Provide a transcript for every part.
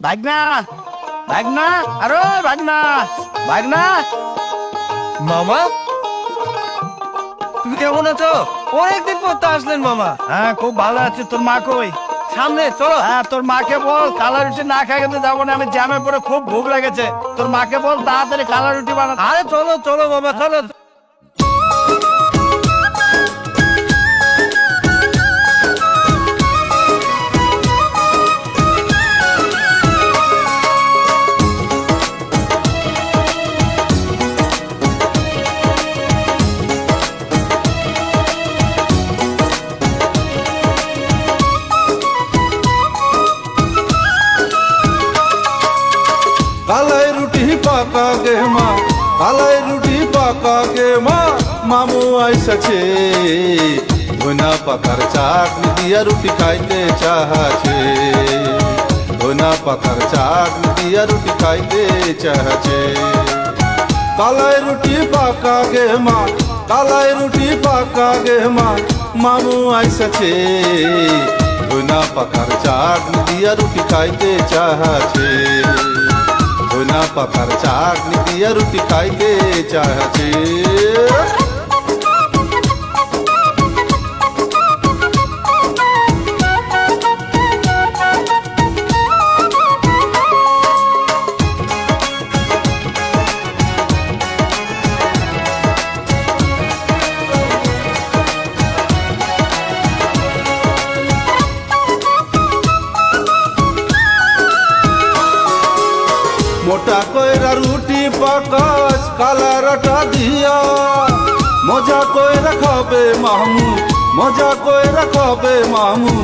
ভাগনা ভাগনা আরে ভাগনা ভাগনা। মামা? তুমি কেমন আছো? অনেকদিন পর তো আসলেন মামা। হ্যাঁ খুব ভালো আছে। তোর মা কই? সামনে চলো। হ্যাঁ তোর মাকে বল কালা রুটি না খাই কিন্তু যাব না। আমি জ্যামে পরে খুব ভোগ লেগেছে। তোর মাকে বল তাড়াতাড়ি কালা রুটি বানা। আরে চলো চলো মামা চলো। কালাই রুটি পাকা গে মা কালাই রুটি পাকা গে মা, মামু আইসাছে। ধনা পাকার চাটনি দিয়া রুটি খাইতে চাহাছে। ধনা পাকার চাটনি দিয়া রুটি খাইতে চাহাছে। কালাই রুটি পাকা গে মা কালাই রুটি পাকা গে মা, মামু আইসাছে। ধনা পাকার চাটনি দিয়া রুটি খাইতে চাহাছে। ধনা পাকার চাটনি দিয়া রুটি খাইতে চাহাছে মোটা কইরা রুটি পাকাস কালারটা দিয়া। মজা কইরা খাবে মামু, মজা কইরা খাবে মামু।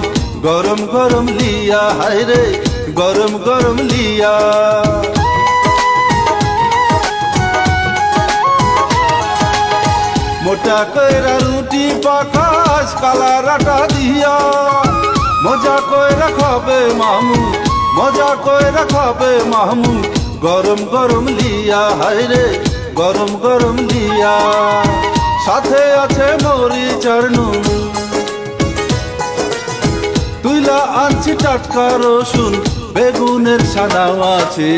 গরম গরম লিয়া হায় রে, গরম গরম লিয়া মোটা কইরা রুটি পাকাস কালারটা দিয়া। মজা কইরা খাবে মামু, মজা কইরা খাবে মামু। গরম গরম লিয়া হায় রে, গরম গরম লিয়া সাথে আছে মরি চরনুন তুইলা আনছি টাটকা রসুন, বেগুনের সানাও আছে।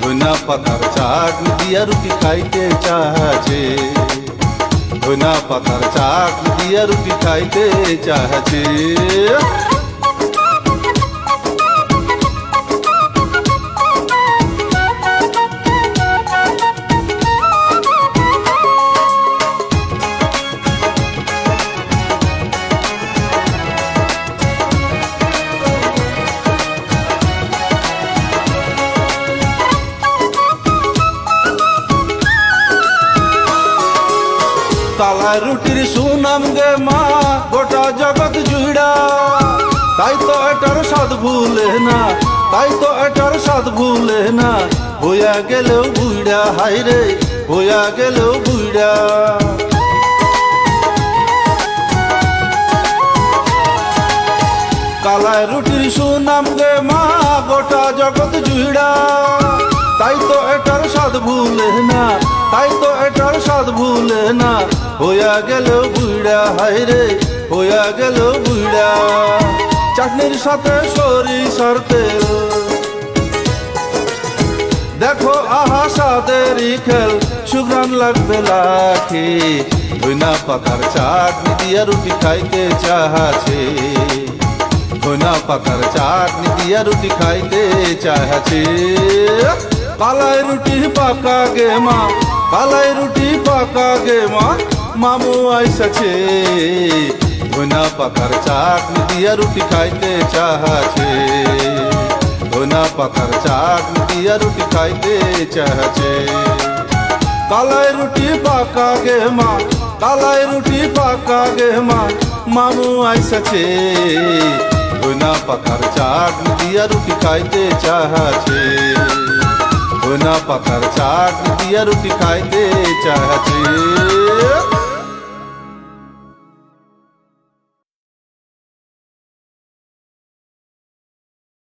ধনা পাতার চাটনি দিয়া রুটি খাইতে চাহাছে ধনা পাতার চাটনি দিয়া রুটি খাইতে চাহাছে কালা রুটির সুনাম গে মা, গোটা জগৎ জুড়া। তাই তো এটার স্বাদ ভুলে না, তাই তো এটার স্বাদ ভুলে না। হইয়া গেলেও বুইড়া হাই রে, হইয়া গেলেও বুইড়া। কালায় রুটির সুনাম গে মা, গোটা জগৎ জুড়া। স্বাদ ভুলে না, তাই তো এটার স্বাদ ভুলে না। হইয়া গেল হাই রে, হইয়া গেল বুইড়া। চাটনির সাথে সরিষার তেল। দেখো আহা সাদেরই খেল সুগ্রান লাগবে লাখে ধনা পাকার চাটনি দিয়া রুটি খাইতে চাহাছে। ধনা পাকার চাটনি দিয়া রুটি খাইতে চাহাছে। কালাই রুটি পাকা গে মা কালাই রুটি পাকা গে মা, মামু আইসাছে। ধনা পাকার চাটনি দিয়া রুটি খাইতে চাহাছে। ধনা পাকার চাটনি দিয়া রুটি খাইতে চাহাছে। কালাই রুটি পাকা গে মা কালাই রুটি পাকা গে মা, মামু আইসাছে। ধনা পাকার চাটনি দিয়া রুটি খাইতে চাহাছে। ধনা পাতার চাট দিয়া রুটি খাইতে চাহাছে